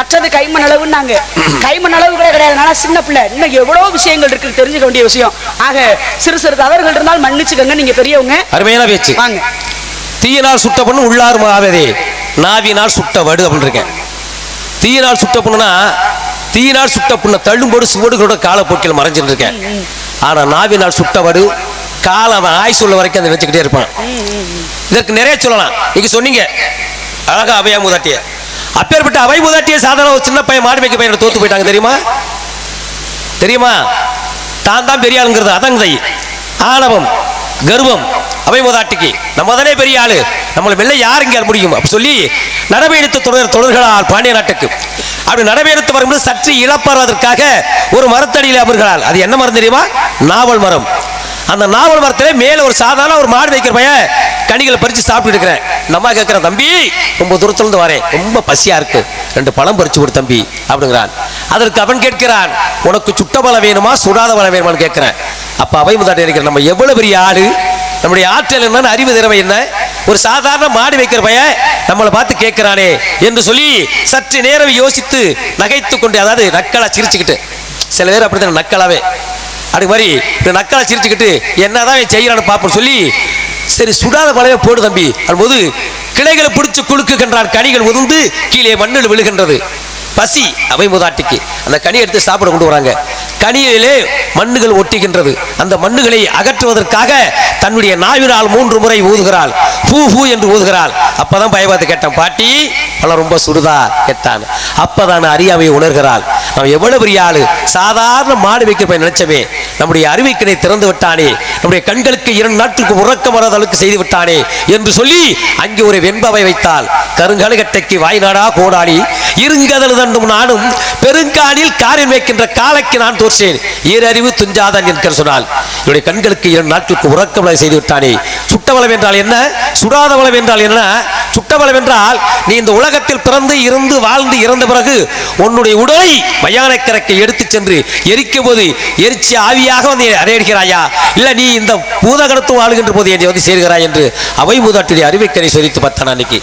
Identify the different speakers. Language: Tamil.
Speaker 1: கற்றது கைமண் அளவுன்னாங்க. கைமண் அளவு கூட கிடையாது. நான் சின்ன பிள்ளை. இன்னும் எவ்வளவு விஷயங்கள் இருக்கு. தெரிஞ்சுக்க வேண்டிய விஷயம். ஆக சிறு சிறு தவறுகள் இருந்தால் மன்னிச்சுக்கோங்க. நீங்க பெரியவங்க.
Speaker 2: அருமையான பேச்சு.
Speaker 1: வாங்க.
Speaker 2: தீயினால் சுட்ட பொண்ணு உள்ளார் ஆவதே நாவினால் சுட்ட வடு அப்படின்னு இருக்கேன். தீயினால் சுட்ட பொண்ணுனா தீயினால் சுட்ட பொண்ணை தள்ளும்போது சுவடுகளோட காலப்போக்கில் மறைஞ்சிட்டு இருக்கேன். ஆனா நாவினால் சுட்ட வடு காலம் அவன் உள்ள வரைக்கும் அதை வச்சுக்கிட்டே இருப்பான். இதற்கு நிறைய சொல்லலாம். நீங்க சொன்னீங்க. அழகா அவையா மூதாட்டிய. அப்பேற்பட்ட அவை உதாட்டிய சாதாரண ஒரு சின்ன பையன் மாடு மேய்க்க பையனை தோத்து போயிட்டாங்க தெரியுமா? தெரியுமா? தான் தான் பெரிய ஆளுங்கிறது அதங்கதை ஆணவம் கர்வம் அவை உதாட்டிக்கு நம்ம தானே பெரிய ஆளு. நம்மளை வெளில யார் இங்கே முடியும்? அப்படி சொல்லி நடைபெயணித்து தொடர் தொடர்களால் பாண்டிய நாட்டுக்கு. அப்படி நடைபெயணித்து வரும்போது சற்று இழப்பாறுவதற்காக ஒரு மரத்தடியில் அமர்கிறாள். அது என்ன மரம் தெரியுமா? நாவல் மரம். அந்த நாவல் மரத்தில் மேலே ஒரு சாதாரண ஒரு மாடு வைக்கிற பையன் கனிகளை பறித்து சாப்பிட்டு இருக்கிறேன். நம்ம கேட்குறேன் தம்பி ரொம்ப தூரத்துலேருந்து வரேன். ரொம்ப பசியாக இருக்கு. ரெண்டு பழம் பறித்து கொடு தம்பி அப்படிங்கிறான். அதற்கு அவன் கேட்கிறான் உனக்கு சுட்ட பழம் வேணுமா சுடாத பழம் வேணுமான்னு கேட்குறேன். அப்போ அவை முதாட்டி இருக்கிற நம்ம எவ்வளோ பெரிய ஆடு? நம்முடைய ஆற்றல் என்னன்னு அறிவு திறமை என்ன? ஒரு சாதாரண மாடு வைக்கிற பையன் நம்மளை பார்த்து கேட்கிறானே என்று சொல்லி சற்று நேரம் யோசித்து நகைத்து கொண்டு அதாவது நக்கலா சிரிச்சுக்கிட்டு சில பேர் அப்படித்தான் நக்கலாவே அதுக்கு மாதிரி இந்த நக்கலா சிரிச்சுக்கிட்டு என்னதான் இவன் செய்யறான்னு பார்ப்போம் சொல்லி சரி சுடாத பழைய போடு தம்பி. அதுபோது கிளைகளை பிடிச்சு குழுக்குகின்றான் கனிகள் உதிர்ந்து கீழே மண்ணில் விழுகின்றது. பசி அவை முதாட்டிக்கு அந்த கனி எடுத்து சாப்பிட கொண்டு வராங்க. கனியிலே மண்ணுகள் ஒட்டுகின்றது. அந்த மண்ணுகளை அகற்றுவதற்காக தன்னுடைய நாவினால் மூன்று முறை ஊதுகிறாள். பூ பூ என்று ஊதுகிறாள். அப்பதான் பயபாத்து கேட்டான் பாட்டி பல ரொம்ப சுடுதா? கேட்டான். அப்பதான் அறியாமையை உணர்கிறாள். அவன் எவ்வளவு பெரிய ஆளு? சாதாரண மாடு வைக்கிற நினைச்சவே நம்முடைய அறிவிக்கனை திறந்து விட்டானே. நம்முடைய கண்களுக்கு இரண்டு நாட்களுக்கு உறக்கம் வராத அளவுக்கு செய்து விட்டானே என்று சொல்லி அங்கே ஒரு வெண்பவை வைத்தால் கருங்கலகட்டைக்கு வாய்நாடா கோடாளி. இருங்கதல் தண்டும் நானும் பெருங்காலில் காரில் வைக்கின்ற காலைக்கு நான் தோற்றேன். ஈரறிவு துஞ்சாதான் என்கிற சொன்னால். என்னுடைய கண்களுக்கு இரண்டு நாட்களுக்கு உறக்கம் வரை செய்து விட்டானே. சுட்டவளம் என்றால் என்ன? சுடாதவளம் என்றால் என்ன? சுட்டவளம் என்றால் நீ இந்த உலகத்தில் பிறந்து இருந்து வாழ்ந்து இறந்த பிறகு உன்னுடைய உடலை மயானக்கரைக்கு எடுத்துச் சென்று எரிக்கும் போது எரிச்சி ஆவியாக வந்து அடையடிக்கிறாயா? இல்லை நீ இந்த பூதகணத்து வாழ்கின்ற போது என்னை வந்து சேர்கிறாய் என்று அவை மூதாட்டுடைய அறிவிக்கரை சொரித்து பார்த்தான் அன்னைக்கு.